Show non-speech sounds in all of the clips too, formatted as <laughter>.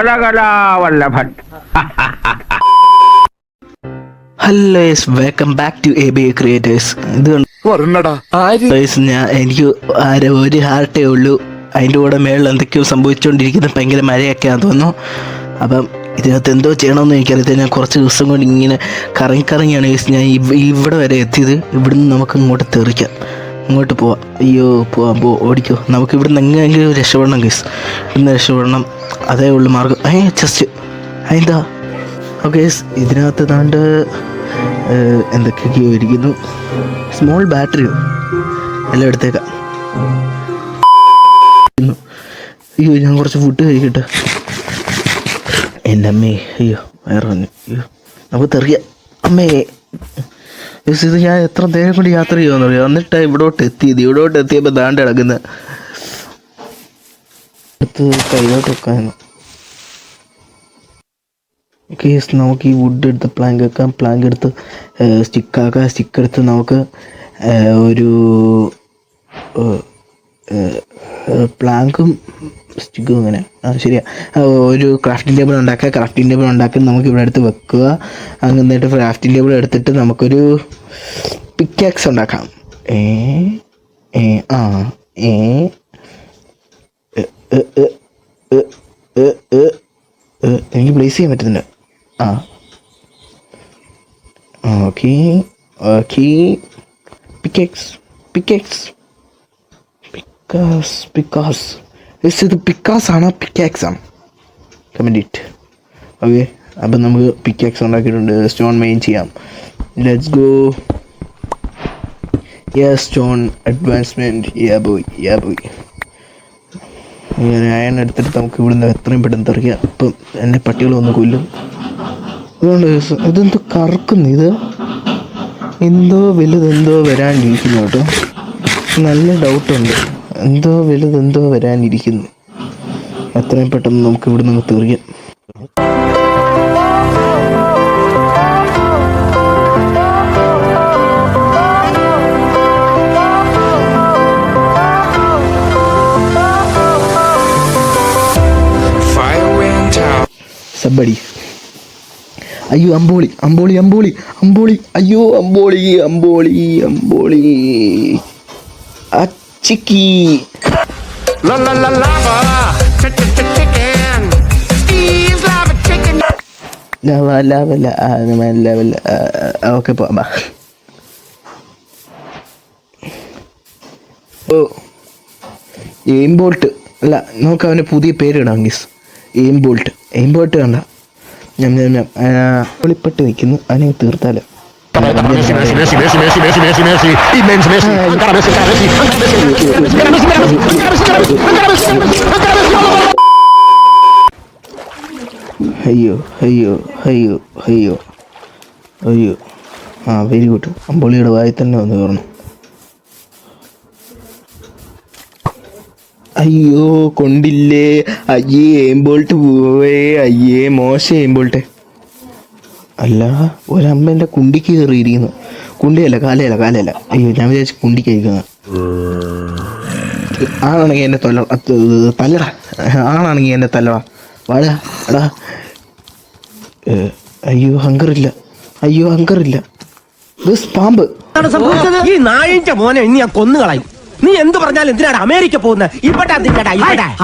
കലകലാവല്ലഭൻ hello yes welcome back to A B creators ഇത് ഞാൻ എനിക്ക് ആരെ ഒരു ഹാർട്ടേ ഉള്ളൂ. അതിന്റെ കൂടെ മേളിൽ എന്തൊക്കെയോ സംഭവിച്ചുകൊണ്ടിരിക്കുന്നത് ഭയങ്കര മഴയൊക്കെയാണെന്ന് തോന്നുന്നു. അപ്പം ഇതിനകത്ത് എന്തോ ചെയ്യണമെന്ന് എനിക്കറിയത്തില്ല. ഞാൻ കുറച്ച് ദിവസം കൊണ്ട് ഇങ്ങനെ കറങ്ങി കറങ്ങിയാണ് ഞാൻ ഇവ- ഇവിടെ വരെ എത്തിയത്. ഇവിടുന്ന് നമുക്ക് ഇങ്ങോട്ട് തെറിക്കാം. ഇങ്ങോട്ട് പോവാം. അയ്യോ പോവാം പോ ഓടിക്കോ. നമുക്ക് ഇവിടുന്ന് എങ്ങനെയെങ്കിലും രക്ഷപ്പെടണം ഗൈസ് ഇവിടുന്ന് രക്ഷപ്പെടണം. അതേ ഉള്ളു മാർഗം. ഏ ജസ്റ്റ് അതെന്താ? ഓക്കെ ഇതിനകത്ത് താണ്ട് എന്തൊക്കെയൊക്കെയോ ഇരിക്കുന്നു. സ്മോൾ ബാറ്ററിയോ എല്ലാം എടുത്തേക്കാം. അയ്യോ ഞാൻ കുറച്ച് ഫുഡ് കഴിക്കട്ടെ. എന്റെ അമ്മേ അയ്യോ വയറു വന്നു അയ്യോ നമുക്ക് തെറിയാം. അമ്മേ. യെസ്, ഇത് ഞാൻ എത്ര നേരം കൂടി യാത്ര ചെയ്യുമെന്നറിയോ എന്നിട്ടാണ് ഇവിടോട്ട് എത്തിയത് ഇവിടോട്ട് എത്തിയപ്പോൾ ദാണ്ട് കിടക്കുന്നത് അടുത്ത് കൈലോട്ട് വെക്കാമെന്ന് കേസ് നമുക്ക് ഈ വുഡ് എടുത്ത് പ്ലാങ്ക് വെക്കാം. പ്ലാങ്ക് എടുത്ത് സ്റ്റിക്കാക്കാം സ്റ്റിക്ക് എടുത്ത് നമുക്ക് ഒരു പ്ലാങ്കും സ്റ്റിക്കും അങ്ങനെ ആ ശരിയാ. ഒരു ക്രാഫ്റ്റിംഗ് ടേബിൾ ഉണ്ടാക്കുക. ക്രാഫ്റ്റിംഗ് ടേബിൾ ഉണ്ടാക്കി നമുക്ക് ഇവിടെ എടുത്ത് വെക്കുക. എന്നിട്ട് ക്രാഫ്റ്റിംഗ് ടേബിൾ എടുത്തിട്ട് നമുക്കൊരു പിക്കാക്സ് ഉണ്ടാക്കാം. ഏ ഏ ആ ഏ എനിക്ക് പ്ലേസ് ചെയ്യാൻ പറ്റുന്നില്ല ആ. Okay okay. Pickaxe pickaxe pickaxe pickaxe yes ഇത് പിക്കാസ് ആണ് പിക്കാക്സ് ആണ് കമന്റ് ഓക്കെ അപ്പം നമുക്ക് പിക്കാക്സ് ഉണ്ടാക്കിയിട്ടുണ്ട്. സ്റ്റോൺ മെയിൻ ചെയ്യാം. Let's go ya stone advancement ya boy ya boy iron എടുത്തിട്ട് നമുക്ക് ഇവിടുന്ന് എത്രയും പെട്ടെന്ന് തെറിക്കാം. അപ്പം എന്നെ പട്ടികൾ വന്ന് കൊല്ലും. അതുകൊണ്ട് ഇതെന്തോ കറക്കുന്നു ഇത്. എന്തോ വലുതെന്തോ വരാണ്ടിരിക്കുന്നു കേട്ടോ. നല്ല ഡൗട്ടുണ്ട് എന്തോ വലുതെന്തോ വരാനിരിക്കുന്നു. എത്രയും പെട്ടെന്ന് നമുക്ക് ഇവിടെ നിന്ന് തീർക്കാം. സബടി. അയ്യോ അമ്പോളി അമ്പോളി അമ്പോളി അമ്പോളി അയ്യോ അമ്പോളി അമ്പോളി അമ്പോളി അച്ചിക്കി La la la lava. Chicken. Steve's lava chicken. lava, lava. Level po പോവാം ഓ എയിം ബോൾട്ട് അല്ല നമുക്ക് അവന്റെ പുതിയ പേരിടാം ഗീസ് എയിം ബോൾട്ട് എയിം ബോൾട്ട് കണ്ട ഞാൻ ഞാൻ ഞാൻ വെളിപ്പെട്ട് നിൽക്കുന്നു അതിനെ തീർത്താലോ Messi, Messi, Messi, Messi, Messi, Messi, Messi, Messi. Immens Messi. encara Messi, encara Messi. encara Messi, encara Messi, encara Messi, encara Messi, encara Messi, encara Messi. അയ്യോ അയ്യോ അയ്യോ അയ്യോ അയ്യോ ആ വെരി ഗുഡ് അമ്പൊളിയുടെ വായി തന്നെ വന്ന് കയറണം അയ്യോ കൊണ്ടില്ലേ അയ്യേ അയ്യേ മോശം എയിംബോൾട്ടെ അല്ല ഒരമ്മ എന്റെ കുണ്ടിക്ക് കയറിയിരിക്കുന്നു കുണ്ടിയല്ല കാലയല്ല കാലയല്ല. അയ്യോ ഞാൻ വിചാരിച്ചു കുണ്ടിക്കായിരിക്കുന്നു ആണാണെങ്കിൽ എന്നെ തൊല്ല അത് തല്ലടാ ആണാണെങ്കിൽ എന്നെ തല്ലടാ വാടാ എടാ. അയ്യോ ഹങ്കറില്ല. അയ്യോ ഹങ്കറില്ല. പാമ്പ്. ഈ നായിന്റെ മോനെ ഇനി ഞാൻ കൊന്നുകളയും നീ എന്ത് പറഞ്ഞാലും എന്തിനാണ് അമേരിക്ക പോകുന്നത് ഇവിടെ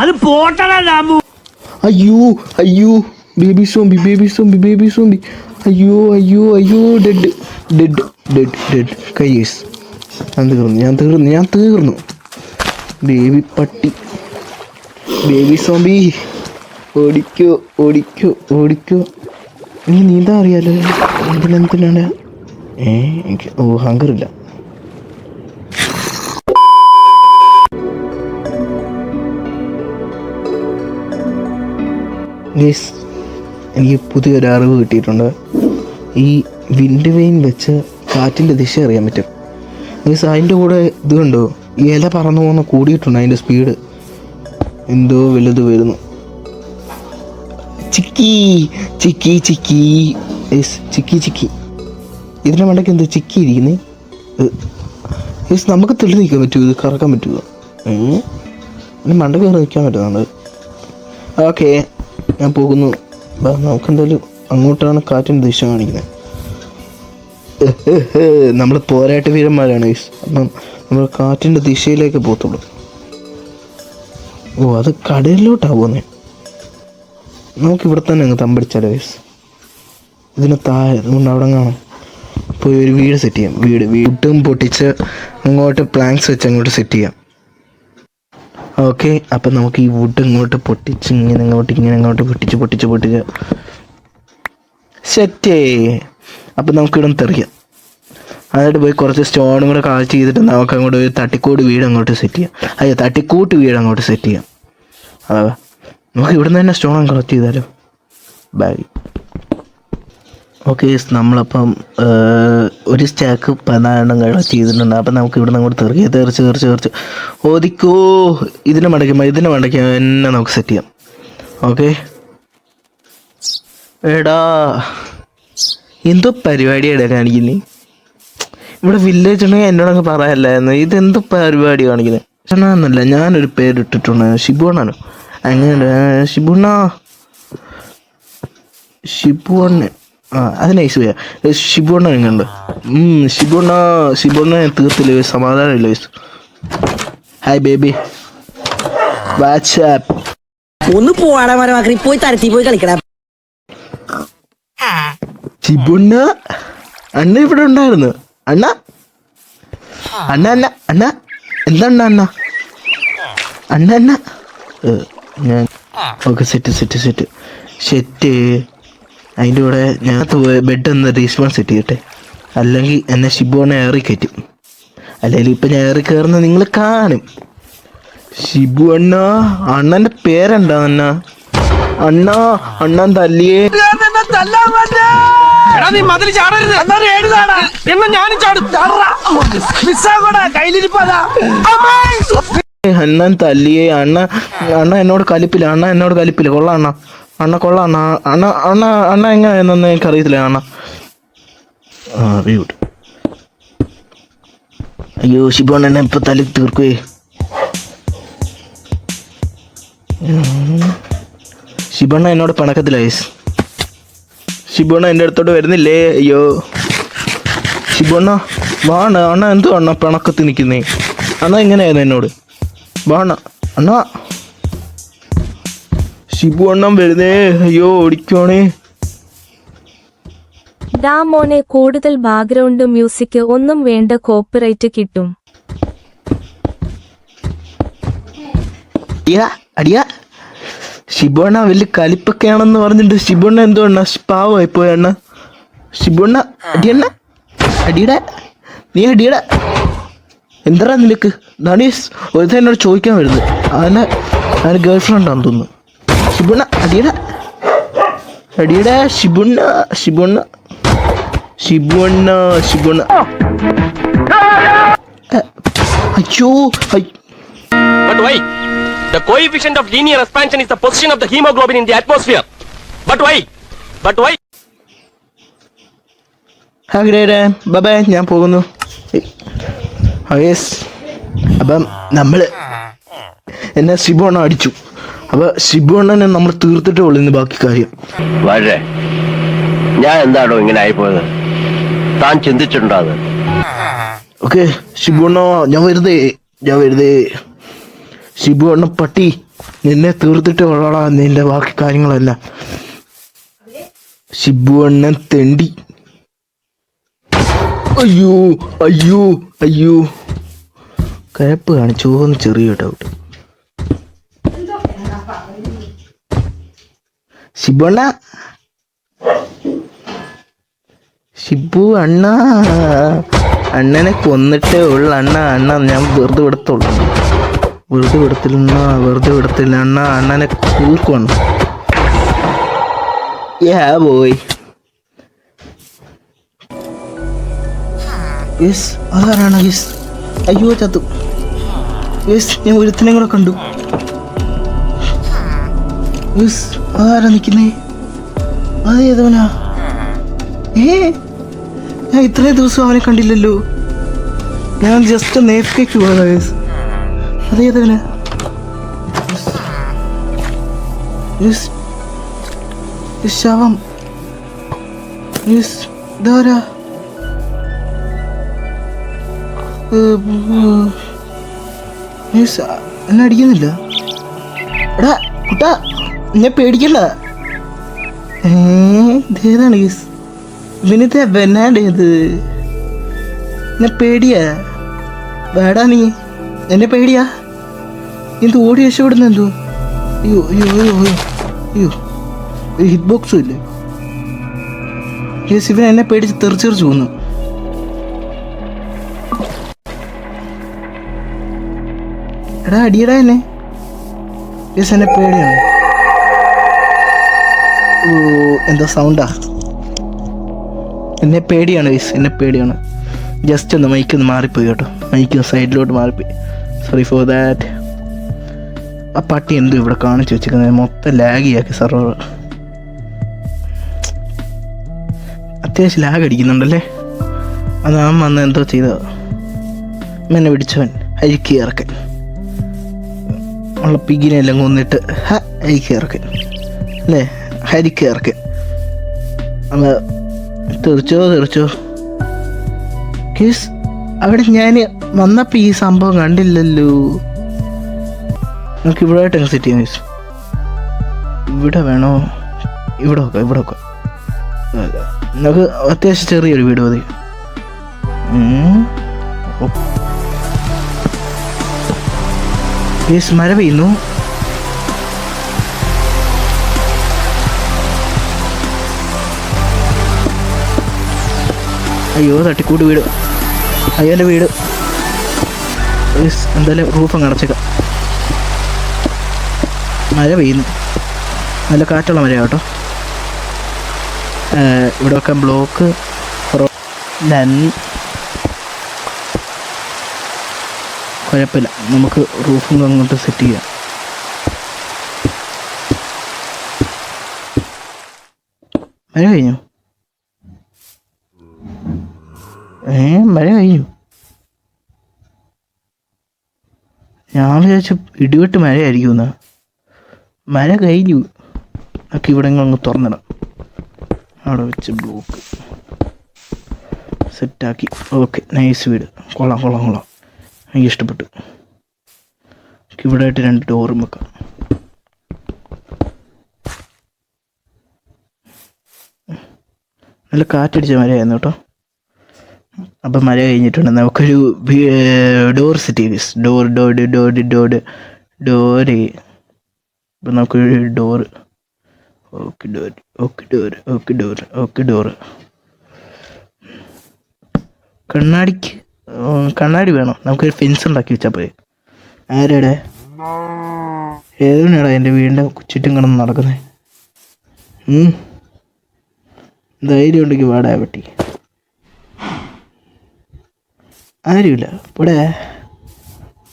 അത് പോട്ടടാ അയ്യോ അയ്യോ. Baby zombie baby zombie baby zombie. അയ്യോ അയ്യോ അയ്യോ ഡെഡ് ഡെഡ് ഡെഡ് ഡെഡ് കയ്യേഴ്സ് ഞാൻ തീർന്നു ഞാൻ തീർന്നു ഞാൻ തീർന്നു. ബേബി പട്ടി. ബേബി സോംബി ഓടിക്കോ ഓടിക്കോ ഓടിക്കോ. നീ നീന്താ അറിയാലോ? എന്തിനെന്തിനാണ് ഏ എനിക്ക് ഓ ഹങ്കറില്ല എനിക്ക് പുതിയൊരു അറിവ് കിട്ടിയിട്ടുണ്ട്. ഈ വിൻഡ് വെയിൻ വെച്ച് കാറ്റിന്റെ ദിശ അറിയാൻ പറ്റും. മീൻസ് അതിന്റെ കൂടെ ഇത് കണ്ടോ? ഈ ഇല പറന്നു പോകുന്ന കൂടിയിട്ടുണ്ട് അതിന്റെ സ്പീഡ് എന്തോ വലുത് വരുന്നു. ചിക്കി ചിക്കി ചിക്കി. യെസ് ചിക്കി ചിക്കി. ഇതിന്റെ മണ്ടയ്ക്ക് എന്തോ ചിക്കി ഇരിക്കുന്നേ. യെസ് നമുക്ക് തെളി നിൽക്കാൻ പറ്റുമോ? ഇത് കറക്കാൻ പറ്റുമോ? ഏ? മണ്ട കയറി നിൽക്കാൻ പറ്റുന്നുണ്ട് ഓക്കെ ഞാൻ പോകുന്നു. നമുക്കെന്തായാലും അങ്ങോട്ടാണ് കാറ്റിന്റെ ദിശ കാണിക്കുന്നത്. <laughs> നമ്മൾ പോരാട്ട വീരന്മാരാണ് ഗൈസ് അപ്പം നമ്മൾ കാറ്റിന്റെ ദിശയിലേക്ക് പോകത്തുള്ളൂ. ഓ അത് കടലിലോട്ടാണ് പോകുന്നത് നമുക്ക് ഇവിടെ തന്നെ അങ്ങ് തമ്പടിച്ചാലോ ഗൈസ് ഇതിന് താഴെ അതുകൊണ്ട് അവിടെ കാണാം പോയി ഒരു വീട് സെറ്റ് ചെയ്യാം. വീട് വീട്ടും പൊട്ടിച്ച് അങ്ങോട്ട് പ്ലാങ്ക്സ് വെച്ച് അങ്ങോട്ട് സെറ്റ് ചെയ്യാം. ഓക്കെ അപ്പം നമുക്ക് ഈ വുഡ് ഇങ്ങോട്ട് പൊട്ടിച്ച് ഇങ്ങനെ അങ്ങോട്ട് ഇങ്ങനെ അങ്ങോട്ട് പൊട്ടിച്ച് പൊട്ടിച്ച് പൊട്ടിച്ച് സെറ്റേ. അപ്പം നമുക്ക് ഇവിടെ തെറിയാം. എന്നിട്ട് പോയി കുറച്ച് സ്റ്റോണും കൂടെ കളക്ട് ചെയ്തിട്ട് നമുക്ക് അങ്ങോട്ട് ഒരു തട്ടിക്കൂട് വീട് അങ്ങോട്ട് സെറ്റ് ചെയ്യാം. അയ്യോ തട്ടിക്കൂട്ട് വീട് അങ്ങോട്ട് സെറ്റ് ചെയ്യാം. അതാ. നമുക്ക് ഇവിടുന്ന് തന്നെ സ്റ്റോൺ കളക്ട് ചെയ്താലോ? ബൈ ഓക്കെ നമ്മളപ്പം ഒരു സ്റ്റാക്ക് പതിനാലെണ്ണം കളക്ട് ചെയ്തിട്ടുണ്ട്. അപ്പം നമുക്ക് ഇവിടെ നിന്ന് അങ്ങോട്ട് തെറിക്കുക തെറിച്ച് തെറിച്ച് തെറിച്ച്. ഓദിക്കോ ഇതിനെ മടക്കുമ്പോൾ ഇതിനെ മടക്കുക എന്നെ നമുക്ക് സെറ്റ് ചെയ്യാം. ഓക്കെ എടാ എന്തോ പരിപാടിയാണ് കാണിക്കുന്നത് ഇവിടെ വില്ലേജ് ഉണ്ടെങ്കിൽ എന്നോടൊക്കെ പറയാല്ലായിരുന്നു. ഇതെന്തോ പരിപാടി കാണിക്കുന്നത് ഷണാന്നല്ല ഞാനൊരു പേരിട്ടിട്ടുണ്ട്. ഷിബുണ്ണാണ്. അങ്ങനെ ഷിബുണ്ണ. ഷിബുണ്ണ ആ അത് നൈസ് പോയാ. ഷിബുണ്ണ എങ്ങനെയുണ്ട് ഷിബുണ്ണ ഷിബുണ്ണ തീർത്തില്ല. സമാധാനമില്ല വയസ്സ് ഹായ് ബേബി വാട്സാപ്പ് ഒന്ന് പോവാടാ മരമാക്കി പോയി തരത്തി പോയി കളിക്കടാ. ഷിബുണ്ണ അണ്ണ ഇവിടെ ഉണ്ടായിരുന്നു. അണ്ണ? അണ്ണ അണ്ണ അണ്ണ. എന്താണ് അണ്ണ അണ്ണ? അണ്ണ ഞാൻ okay set set set. Set. അതിന്റെ കൂടെ ഞാൻ ബെഡ് ഒന്ന് റീസ്പോൺ സെറ്റ് ചെയ്യട്ടെ. അല്ലെങ്കിൽ എന്നെ ഷിബുവിനെ ഏറി കയറ്റും. അല്ലെങ്കിൽ ഇപ്പം ഞാൻ ഏറി കയറുന്നത് നിങ്ങൾ കാണും. ഷിബു അണ്ണ അണ്ണന്റെ പേരെന്താ അണ്ണ? അണ്ണ അണ്ണൻ തല്ലിയേ. എടാ നീ മതിൽ ചാടരുത്. എന്നാ ചാടാ? എന്നാ ഞാനും ചാടും. മിസ്സാകൂടാ കയ്യിലിരിപ്പതാ അണ്ണൻ തല്ലിയേ. അണ്ണ അണ്ണ എന്നോട് കലിപ്പില്ല. അണ്ണ എന്നോട് കലിപ്പില്ല. കൊള്ളാം അണ്ണ. അണ്ണ കൊള്ളാം അണ്ണ. അണ്ണ അണ്ണ അണ്ണ എങ്ങനെയാണെന്ന് എനിക്ക് അറിയത്തില്ല അണ്ണ അറിയൂട്ട്. അയ്യോ ഷിബോൺ എന്നെ ഇപ്പൊ തലി തീർക്കുവേ. ഷിബണ്ണ എന്നോട് പണക്കത്തിലായി ശിബണ്ണ എന്റെ അടുത്തോട്ട് വരുന്നില്ലേ? അയ്യോ. ശിബണ്ണ വാണ അണ്ണ എന്തോ അണ്ണ പിണക്കത്ത് നിൽക്കുന്നേ. അണ്ണ എങ്ങനെയായിരുന്നു എന്നോട്? വാണ അണ്ണ ശിബു അണ്ണൻ വരുന്നേ. അയ്യോ ഓടിക്കോണേ ഡാ മോനെ കൂടുതൽ ബാക്ക്ഗ്രൗണ്ട് മ്യൂസിക് ഒന്നും വേണ്ട കോപ്പിറൈറ്റ് കിട്ടും. അടിയാ അടിയാ. ഷിബുണ്ണ വലിയ കലിപ്പൊക്കെയാണെന്ന് പറഞ്ഞിട്ട് ഷിബുണ്ണ എന്തോ എണ്ണ പാവമായി പോയ എണ്ണ ഷിബുണ്ണ അടിയണ്ണ അടിയുടെ. നീ അടിയുടെ. എന്താ നിനക്ക്? നടീസ് ഒരു എന്നോട് ചോദിക്കാൻ വരുന്നത്. അവനെ അവന് ഗേൾ ഫ്രണ്ടാണെന്ന് തോന്നുന്നു. ഷിബുണ്ണ അടിയുടെ. അടിയുടെ ഷിബുണ്ണ ഷിബുണ്ണ ഷിബുണ്ണ ഷിബുണ്ണ അയ്യോ അയ്യോ? The coefficient of linear expansion is the position of the hemoglobin in the atmosphere. But why? But why? ഹാഗ്രേരെ ബബേ ഞാൻ പോകുന്നു. യെസ് അപ്പം നമ്മൾ എന്നെ ഷിബോണ്ണ അടിച്ചു. അപ്പോൾ ഷിബോണ്ണനെ നമ്മൾ തീർത്തിട്ടേ ഉള്ളൂ ഇന്ന് ബാക്കി കാര്യം. വളരെ ഞാൻ എന്താണോ ഇങ്ങനെ ആയിപ്പോയത്? താൻ ചിന്തിച്ചിട്ടുണ്ടോ അത്? ഓക്കെ ഷിബോണ്ണ ഞാൻ വെറുതെ ഞാൻ വെറുതെ ഷിബോണ്ണ പട്ടി നിന്നെ തീർത്തിട്ട് ഒരാളാ നിന്റെ ബാക്കി കാര്യങ്ങളെല്ലാം. ഷിബു എണ്ണൻ തെണ്ടി. അയ്യോ അയ്യോ അയ്യോ. കയപ്പ് കാണിച്ചു പോകുന്ന ചെറിയ ഡൗട്ട് ഷിബണ്ണ ഷിബു അണ്ണ അണ്ണനെ കൊന്നിട്ടേ ഉള്ളു. അണ്ണ അണ്ണ ഞാൻ വെറുതെ വിടത്തുള്ളൂ വെറുതെ വിടത്തില്ല വെറുതെ വിടത്തില്ല. അണ്ണ അണ്ണനെ കൂക്കുവാണ് യാ യെസ് അതാരാണ്? യെസ് അയ്യോ ചത്തു. യെസ് ഞാൻ ഒരുത്തിനെ കൂടെ കണ്ടു. യെസ് അതാരാ നിൽക്കുന്നേ? അതേതവനാ ഏ? ഞാൻ ഇത്രയും ദിവസം അവനെ കണ്ടില്ലല്ലോ. ഞാൻ ജസ്റ്റ് നേഫ്കേക്ക് പോയതാ യെസ് യെസ് ഈ ശവം ഇതാരാ? എന്നെ അടിക്കുന്നില്ല. എടാ കുട്ടാ എന്നെ പേടിക്കണ്ട. ഏതാണ് യെസ്? ഇവനത്തെ വെന്നാണ്ട് ഇത്. എന്നെ പേടിയാ. വേടാ നീ എന്നെ പേടിയാ. എന്ത് ഓടി രക്ഷപ്പെടുന്ന എന്തോ അയ്യോ അയ്യോ അയ്യോ അയ്യോ അയ്യോ. ഒരു ഹിറ്റ് ബോക്സും ഇല്ലേ? യെസ് ഇവൻ എന്നെ പേടിച്ച് തെറിച്ചെറിച്ച് പോന്നു എടാ അടിയടാ എന്നെ. യെസ് എന്നെ പേടിയാണ്. ഓ എന്താ സൗണ്ടാ എന്നെ പേടിയാണ് യെസ് എന്നെ പേടിയാണ്. ജസ്റ്റ് ഒന്ന് മൈക്കൊന്ന് മാറിപ്പോയി കേട്ടോ. മൈക്കൊന്ന് സൈഡിലോട്ട് മാറിപ്പോയി. സോറി ഫോർ ദാറ്റ് ആ പട്ടി എന്തോ ഇവിടെ കാണിച്ചു വെച്ചിരിക്കുന്നത്. മൊത്തം ലാഗിയാക്കി സർവർ അത്യാവശ്യം ലാഗ് അടിക്കുന്നുണ്ടല്ലേ? അത് അവൻ വന്ന് എന്തോ ചെയ്തോ. എന്നെ പിടിച്ചവൻ. അരിക്കി ഇറക്കൻ. ഉള്ള പിഗിനെ എല്ലാം കൊന്നിട്ട് ഹ അരിക്കി ഇറക്കൻ. അല്ലേ? ഹരിക്കി ഇറക്കൻ. അത് തെറിച്ചോ തെറിച്ചോ? കേസ് അവിടെ ഞാൻ വന്നപ്പോൾ ഈ സംഭവം കണ്ടില്ലല്ലോ. നമുക്ക് ഇവിടെ ആയിട്ട് സെറ്റ് ചെയ്യാൻ കേസ് ഇവിടെ വേണോ? ഇവിടെ വെക്കാം ഇവിടെ വെക്കാം. നിങ്ങൾക്ക് അത്യാവശ്യം ചെറിയൊരു വീട് മതി. മര പെയ്യുന്നു. അയ്യോ തട്ടിക്കൂട്ട് വീട്. അയ്യോ എന്റെ വീട്. എന്തായാലും റൂഫ് അങ്ങ് അടച്ചേക്കാം. മഴ പെയ്യുന്നു. നല്ല കാറ്റുള്ള മഴ കേട്ടോ ഇവിടെയൊക്കെ ബ്ലോക്ക് കുഴപ്പമില്ല. നമുക്ക് റൂഫും അങ്ങോട്ട് സെറ്റ് ചെയ്യാം. മഴ കഴിഞ്ഞു? ഏ മഴ കഴിഞ്ഞു. ഞാൻ വിചാരിച്ചു ഇടിവെട്ട് മഴയായിരിക്കും എന്നാ മഴ കഴിഞ്ഞു ഒക്കെ ഇവിടെ അങ്ങ് തുറന്നിടാം അവിടെ വെച്ച് ബ്ലോക്ക് സെറ്റാക്കി ഓക്കെ നൈസ് വീട് കൊള്ളാം കൊള്ളാം കൊള്ളാം എനിക്ക് ഇഷ്ടപ്പെട്ടു ഇവിടെ ആയിട്ട് രണ്ട് ഡോറും വെക്കാം നല്ല കാറ്റടിച്ച മരയായിരുന്നു കേട്ടോ അപ്പം മര കഴിഞ്ഞിട്ടുണ്ട് നമുക്കൊരു ഡോർ സെറ്റ് ചെയ്ത് ഡോർ ഡോഡ് ഡോഡ് ഡോഡ് ഡോറ് ഇപ്പം നമുക്ക് door okay door okay door okay door okay door കണ്ണാടിക്ക് കണ്ണാടി വേണം. നമുക്കൊരു ഫെൻസ് ഉണ്ടാക്കി വെച്ചാൽ പോരെ. ആരുടെ? ഏതാണ് എന്റെ വീടിന്റെ ചുറ്റും കിടന്ന് നടക്കുന്നത് ധൈര്യം ഉണ്ടെങ്കിൽ വാടാ പറ്റി ആരുമില്ല. ഇവിടെ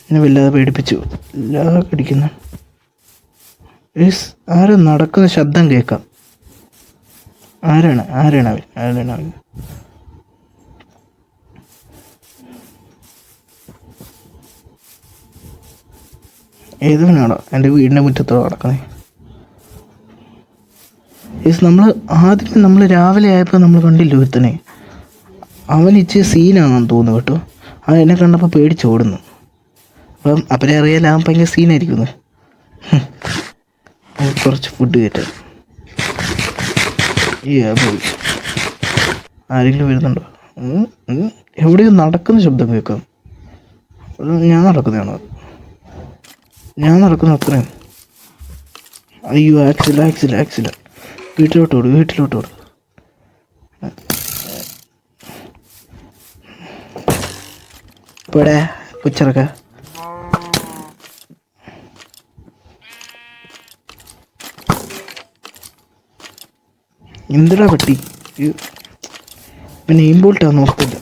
എന്നെ വല്ലാതെ പേടിപ്പിച്ചു. എല്ലാ കടിക്കുന്നു ആരോ നടക്കുന്ന ശബ്ദം കേൾക്കാം. ആരാണ്? ആരാണ് അവൻ ആരാണ് അവൻ ഏതുവിനാണോ എന്റെ വീടിന്റെ മുറ്റത്തോടെ നടക്കുന്നത് യെസ് നമ്മൾ ആദ്യം നമ്മൾ രാവിലെ ആയപ്പോൾ നമ്മൾ കണ്ടില്ല ഒരുത്തനെ? അവൻ ഇച്ചിരി സീനാണെന്ന് തോന്നുന്നു കേട്ടോ. അവൻ എന്നെ കണ്ടപ്പോൾ പേടിച്ചോടുന്നു അപ്പം അവരെ അറിയാൻ അവൻ ഭയങ്കര സീനായിരിക്കുന്നു. കുറച്ച് ഫുഡ് കയറ്റാം ഈ പോയി ആരെങ്കിലും വരുന്നുണ്ടോ. എവിടെയോ നടക്കുന്ന ശബ്ദം കേൾക്കാം. ഞാൻ നടക്കുന്നതാണോ? ഞാൻ നടക്കുന്ന അത്രയും. അയ്യോ ആക്സിഡന്റ് ആക്സിഡന്റ് ആക്സിഡന്റ് വീട്ടിലോട്ട് ഓടും വീട്ടിലോട്ട് ഓടും. ഇവിടെ കൊച്ചിറക്ക. എന്തിനാ പട്ടി നെയിം ബോൾട്ടാണ് നോക്കുന്നത്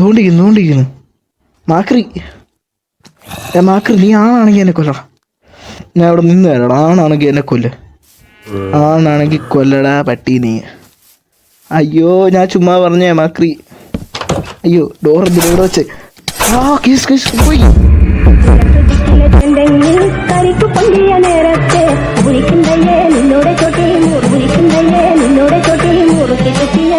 തോണ്ടിക്കുന്നു നോണ്ടിക്കുന്നു മാക്രി. മാക്രി നീ ആണാണെങ്കിൽ എന്നെ കൊല്ലടാ. ഞാൻ അവിടെ നിന്ന് തരാടാ ആണാണെങ്കിൽ എന്നെ കൊല്ല. ആണാണെങ്കിൽ കൊല്ലടാ പട്ടി നീ. അയ്യോ ഞാൻ ചുമ്മാ പറഞ്ഞേ മാക്രി. അയ്യോ ഡോർ എന്തിനോട് വെച്ച്. ആ കേസ് കേസ് പോയി. முறுகுலிக்கும் தையே நின்னோட தொட்டில் முறுகுலிக்கும் தையே நின்னோட தொட்டில் முறுக்கி சுற்றிய